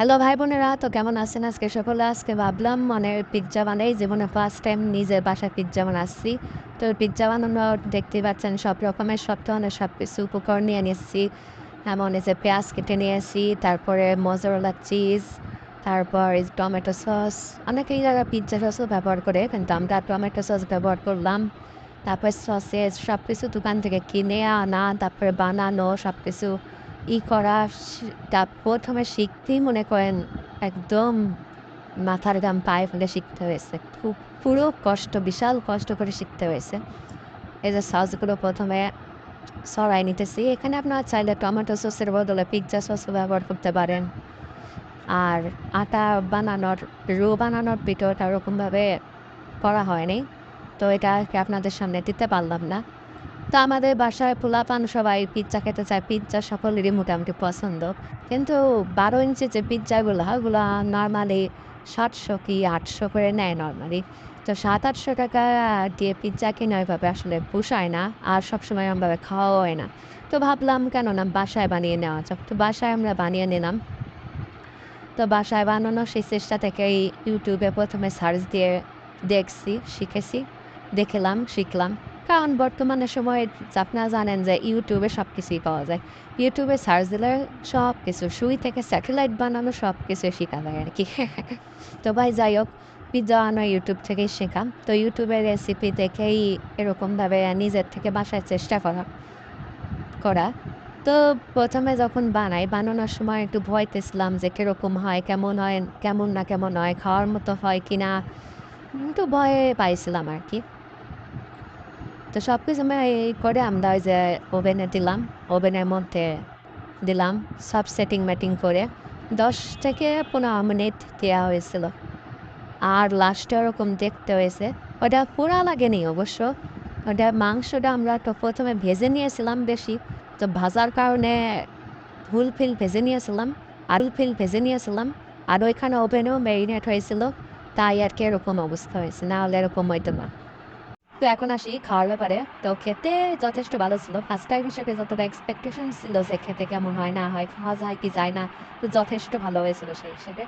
Hello ভাই বোনেরা, তো কেমন আছেন আজকে? সকলে আজকে ভাবলাম মানে পিৎজা বানাই। জীবনে ফার্স্ট টাইম নিজের বাসায় পিৎজা বানাচ্ছি। তো পিৎজা বানানো দেখতে পাচ্ছেন, সব রকমের, সব ধরনের সব কিছু উপকরণ নিয়ে নিয়েছি। এমন যে পেঁয়াজ কেটে নিয়েছি, তারপরে মজরলা চিজ তারপর টমেটো সস অনেকেই যারা পিৎজা সসও ব্যবহার করে, কিন্তু আমরা টমেটো সস ব্যবহার করলাম। তারপর সসেজ সব কিছু দোকান থেকে কিনে আনা, তারপরে বানানো সব কিছু ই করা তা প্রথমে শিখতেই মনে করেন একদম মাথার গাম পায়ে ফেলে শিখতে হয়েছে। খুব পুরো কষ্ট, বিশাল কষ্ট করে শিখতে হয়েছে। এই যে সসগুলো প্রথমে সরাই নিতেছি। এখানে আপনারা চাইলে টমেটো সসের বদলে পিৎজা সসও ব্যবহার করতে পারেন। আর আটা বানানোর, রো বানানোর ভিডিওটা ওরকমভাবে করা হয়নি। তো এটা আপনাদের সামনে দিতে পারলাম না। তো আমাদের বাসায় পোলাপান সবাই পিৎজা খেতে চায়। পিৎজা সকলেরই মোটামুটি পছন্দ। কিন্তু বারো ইঞ্চি যে পিৎজাগুলো ওগুলো নর্মালি সাতশো কি আটশো করে নেয় নর্মালি তো সাত আটশো টাকা দিয়ে পিৎজা কিনে ওইভাবে আসলে পোষায় না আর সবসময় আমভাবে খাওয়া হয় না। তো ভাবলাম, কেন না বাসায় বানিয়ে নেওয়া যাক। তো বাসায় আমরা বানিয়ে নিলাম। তো বাসায় বানানো সেই চেষ্টা থেকেই ইউটিউবে প্রথমে সার্চ দিয়ে দেখছি, শিখেছি। দেখলাম, শিখলাম। কারণ বর্তমানে সময়ে আপনারা জানেন যে ইউটিউবে সব কিছুই পাওয়া যায়। ইউটিউবে সার্চ দিলে সব কিছু সুই থেকে স্যাটেলাইট বানানো সব কিছু শেখা যায় আর কি। তো ভাই, যাই হোক পিৎজা বানানো ইউটিউব থেকেই শেখা তো ইউটিউবের রেসিপি দেখেই এরকমভাবে নিজের থেকে বাসায় চেষ্টা করা করা তো প্রথমে যখন বানাই বানানোর সময় একটু ভয় পেয়েছিলাম যে কীরকম হয়, কেমন হয়, কেমন না কেমন হয়, খাওয়ার মতো হয় কি না একটু ভয়ে পাইছিলাম আর কি। তো সব কিছু আমি এই করে আমরা ওই যে ওভেনে দিলাম। ওভেনের মধ্যে দিলাম, সব সেটিং মেটিং করে। দশ থেকে পনেরো মিনিট দেওয়া হয়েছিল। আর লাস্টে ওরকম দেখতে হয়েছে। ওটা পোড়া লাগেনি অবশ্য। ওটা মাংসটা আমরা তো প্রথমে ভেজে নিয়েছিলাম বেশি। তো ভাজার কারণে ফুল ফিল ভেজে নিয়েছিলাম, আলু ফিল ভেজে নিয়েছিলাম। আর ওইখানে ওভেনেও ম্যারিনেট হয়েছিল। তাই আর কি এরকম অবস্থা হয়েছে। না হলে এরকম হইতো না। তো এখন আসি খাওয়ার ব্যাপারে। তো খেতে যথেষ্ট ভালো ছিল। ফার্স্ট টাইম হিসেবে যতটা এক্সপেকটেশন ছিল যে খেতে কেমন হয়, না হয়, খাওয়া যায় কি যায় না, তো যথেষ্ট ভালো হয়েছিল সেই হিসেবে।